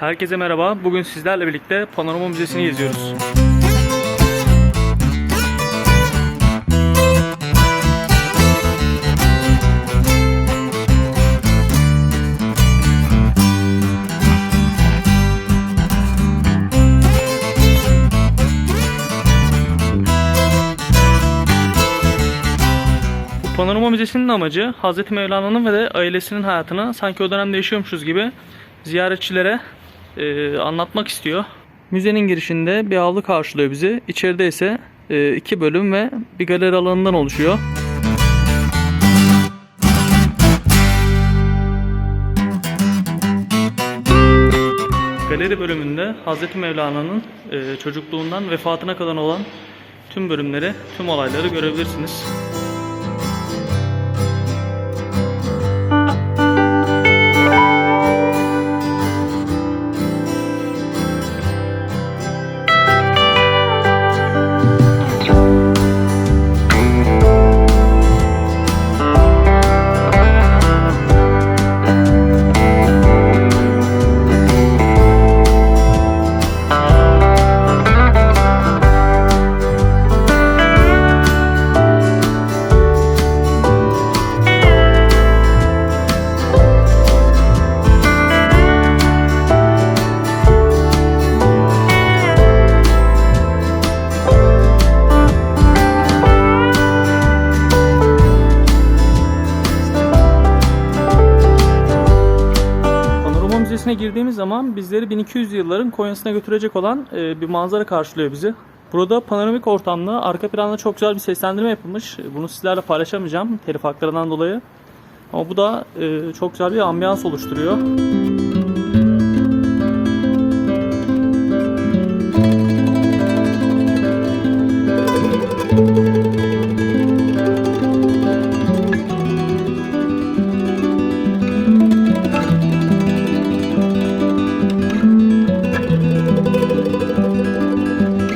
Herkese merhaba. Bugün sizlerle birlikte Panorama Müzesi'ni geziyoruz. Panorama Müzesi'nin amacı Hz. Mevlana'nın ve de ailesinin hayatını sanki o dönemde yaşıyormuşuz gibi ziyaretçilere e, anlatmak istiyor. Müzenin girişinde bir avlu karşılıyor bizi. İçeride ise e, iki bölüm ve bir galeri alanından oluşuyor. Galeri bölümünde Hz. Mevlana'nın e, çocukluğundan vefatına kadar olan tüm bölümleri, tüm olayları görebilirsiniz. Müzesi'ne girdiğimiz zaman bizleri 1200 yılların Konya'sına götürecek olan e, bir manzara karşılıyor bizi. Burada panoramik ortamda arka planda çok güzel bir seslendirme yapılmış. Bunu sizlerle paylaşamayacağım telif haklarından dolayı. Ama bu da e, çok güzel bir ambiyans oluşturuyor.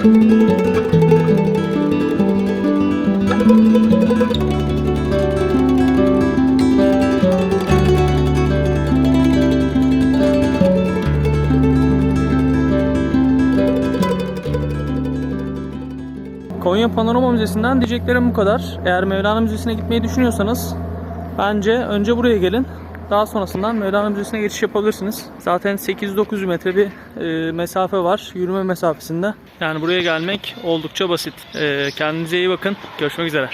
Konya Panorama Müzesi'nden diyeceklerim bu kadar. Eğer Mevlana Müzesi'ne gitmeyi düşünüyorsanız bence önce buraya gelin. Daha sonrasından Mevlana Müzesi'ne geçiş yapabilirsiniz. Zaten 800-900 metre bir e, mesafe var yürüme mesafesinde. Yani buraya gelmek oldukça basit. E, kendinize iyi bakın. Görüşmek üzere.